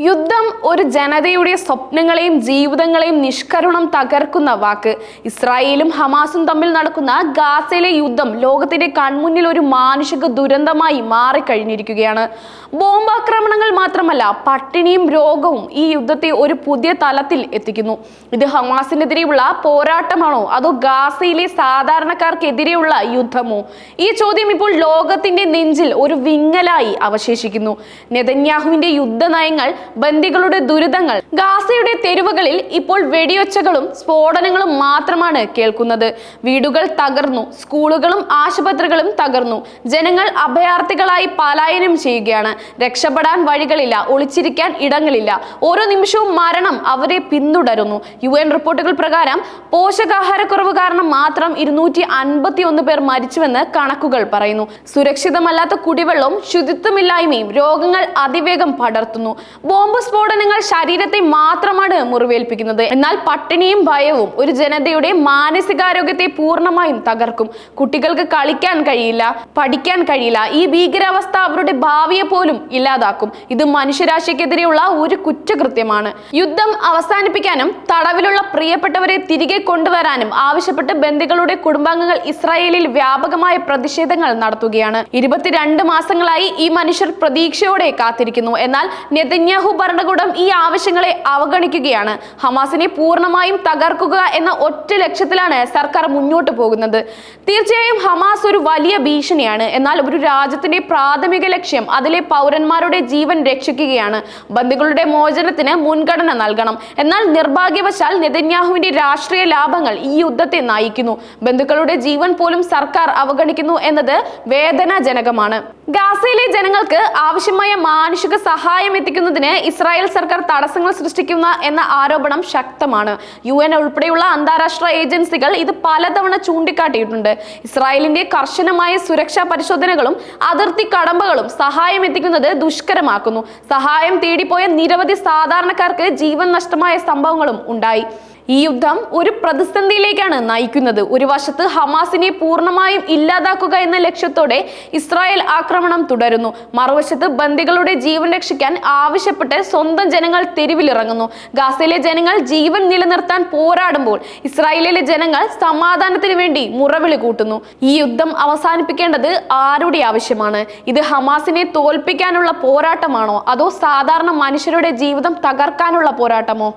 യുദ്ധം ഒരു ജനതയുടെ സ്വപ്നങ്ങളെയും ജീവിതങ്ങളെയും നിഷ്കരുണം തകർക്കുന്ന വാക്ക്. ഇസ്രായേലും ഹമാസും തമ്മിൽ നടക്കുന്ന ഗാസയിലെ യുദ്ധം ലോകത്തിന്റെ കൺമുന്നിൽ ഒരു മാനുഷിക ദുരന്തമായി മാറിക്കഴിഞ്ഞിരിക്കുകയാണ്. ബോംബാക്രമണങ്ങൾ മാത്രമല്ല പട്ടിണിയും രോഗവും ഈ യുദ്ധത്തെ ഒരു പുതിയ തലത്തിൽ എത്തിക്കുന്നു. ഇത് ഹമാസിനെതിരെയുള്ള പോരാട്ടമാണോ? അതോ ഗാസയിലെ സാധാരണക്കാർക്കെതിരെയുള്ള യുദ്ധമോ? ഈ ചോദ്യം ഇപ്പോൾ ലോകത്തിന്റെ നെഞ്ചിൽ ഒരു വിങ്ങലായി അവശേഷിക്കുന്നു. നെതന്യാഹുവിന്റെ യുദ്ധ നയങ്ങൾ ബന്ദികളുടെ ദുരിതങ്ങൾ. ഗാസയുടെ തെരുവുകളിൽ ഇപ്പോൾ വെടിയൊച്ചകളും സ്ഫോടനങ്ങളും മാത്രമാണ് കേൾക്കുന്നത്. വീടുകൾ തകർന്നു സ്കൂളുകളും ആശുപത്രികളും തകർന്നു. ജനങ്ങൾ അഭയാർത്ഥികളായി പലായനം ചെയ്യുകയാണ്. രക്ഷപ്പെടാൻ വഴികളില്ല ഒളിച്ചിരിക്കാൻ ഇടങ്ങളില്ല. ഓരോ നിമിഷവും മരണം അവരെ പിന്തുടരുന്നു. യു എൻ റിപ്പോർട്ടുകൾ പ്രകാരം പോഷകാഹാരക്കുറവ് കാരണം മാത്രം ഇരുന്നൂറ്റി അൻപത്തി ഒന്ന് പേർ മരിച്ചുവെന്ന് കണക്കുകൾ പറയുന്നു. സുരക്ഷിതമല്ലാത്ത കുടിവെള്ളവും ശുചിത്വമില്ലായ്മയും രോഗങ്ങൾ അതിവേഗം പടർത്തുന്നു. ബോംബ് സ്ഫോടനങ്ങൾ ശരീരത്തെ മാത്രമാണ് മുറിവേൽപ്പിക്കുന്നത്. എന്നാൽ പട്ടിണിയും ഭയവും ഒരു ജനതയുടെ മാനസികാരോഗ്യത്തെ പൂർണമായും തകർക്കും. കുട്ടികൾക്ക് കളിക്കാൻ കഴിയില്ല പഠിക്കാൻ കഴിയില്ല ഈ ഭീകരാവസ്ഥ അവരുടെ ഭാവിയെ പോലും ഇല്ലാതാക്കും. ഇത് മനുഷ്യരാശിക്കെതിരെയുള്ള ഒരു കുറ്റകൃത്യമാണ്. യുദ്ധം അവസാനിപ്പിക്കാനും തടവിലുള്ള പ്രിയപ്പെട്ടവരെ തിരികെ കൊണ്ടുവരാനും ആവശ്യപ്പെട്ട് ബന്ദികളുടെ കുടുംബാംഗങ്ങൾ ഇസ്രായേലിൽ വ്യാപകമായ പ്രതിഷേധങ്ങൾ നടത്തുകയാണ്. ഇരുപത്തിരണ്ട് മാസങ്ങളായി ഈ മനുഷ്യർ പ്രതീക്ഷയോടെ കാത്തിരിക്കുന്നു. എന്നാൽ നെതന്യാഹു ഭരണകൂടം ഈ ആവശ്യങ്ങളെ അവഗണിക്കുകയാണ്. ഹമാസിനെ പൂർണമായും തകർക്കുക എന്ന ഒറ്റ ലക്ഷ്യത്തിലാണ് സർക്കാർ മുന്നോട്ട് പോകുന്നത്. തീർച്ചയായും ഹമാസ് ഒരു വലിയ ഭീഷണിയാണ്. എന്നാൽ ഒരു രാജ്യത്തിന്റെ പ്രാഥമിക ലക്ഷ്യം അതിലെ പൗരന്മാരുടെ ജീവൻ രക്ഷിക്കുകയാണ്. ബന്ധുക്കളുടെ മോചനത്തിന് മുൻഗണന നൽകണം. എന്നാൽ നിർഭാഗ്യവശാൽ നെതന്യാഹുവിന്റെ രാഷ്ട്രീയ ലാഭങ്ങൾ ഈ യുദ്ധത്തെ നയിക്കുന്നു. ബന്ധുക്കളുടെ ജീവൻ പോലും സർക്കാർ അവഗണിക്കുന്നു എന്നത് വേദനാജനകമാണ്. ഗാസയിലെ ജനങ്ങൾക്ക് ആവശ്യമായ മാനുഷിക സഹായം എത്തിക്കുന്നതിന് ഇസ്രായേൽ സർക്കാർ തടസ്സങ്ങൾ സൃഷ്ടിക്കുന്ന എന്ന ആരോപണം ശക്തമാണ്. യു എൻ ഉൾപ്പെടെയുള്ള അന്താരാഷ്ട്ര ഏജൻസികൾ ഇത് പലതവണ ചൂണ്ടിക്കാട്ടിയിട്ടുണ്ട്. ഇസ്രായേലിന്റെ കർശനമായ സുരക്ഷാ പരിശോധനകളും അതിർത്തി കടമ്പകളും സഹായം എത്തിക്കുന്നത് ദുഷ്കരമാക്കുന്നു. സഹായം തേടിപ്പോയ നിരവധി സാധാരണക്കാർക്ക് ജീവൻ നഷ്ടമായ സംഭവങ്ങളും ഉണ്ടായി. ഈ യുദ്ധം ഒരു പ്രതിസന്ധിയിലേക്കാണ് നയിക്കുന്നത്. ഒരു വശത്ത് ഹമാസിനെ പൂർണമായും ഇല്ലാതാക്കുക എന്ന ലക്ഷ്യത്തോടെ ഇസ്രായേൽ ആക്രമണം തുടരുന്നു. മറുവശത്ത് ബന്ദികളുടെ ജീവൻ രക്ഷിക്കാൻ ആവശ്യപ്പെട്ട് സ്വന്തം ജനങ്ങൾ തെരുവിലിറങ്ങുന്നു. ഗാസയിലെ ജനങ്ങൾ ജീവൻ നിലനിർത്താൻ പോരാടുമ്പോൾ ഇസ്രായേലിലെ ജനങ്ങൾ സമാധാനത്തിന് വേണ്ടി മുറവിളി കൂട്ടുന്നു. ഈ യുദ്ധം അവസാനിപ്പിക്കേണ്ടത് ആരുടെ ആവശ്യമാണ്? ഇത് ഹമാസിനെ തോൽപ്പിക്കാനുള്ള പോരാട്ടമാണോ? അതോ സാധാരണ മനുഷ്യരുടെ ജീവിതം തകർക്കാനുള്ള പോരാട്ടമോ?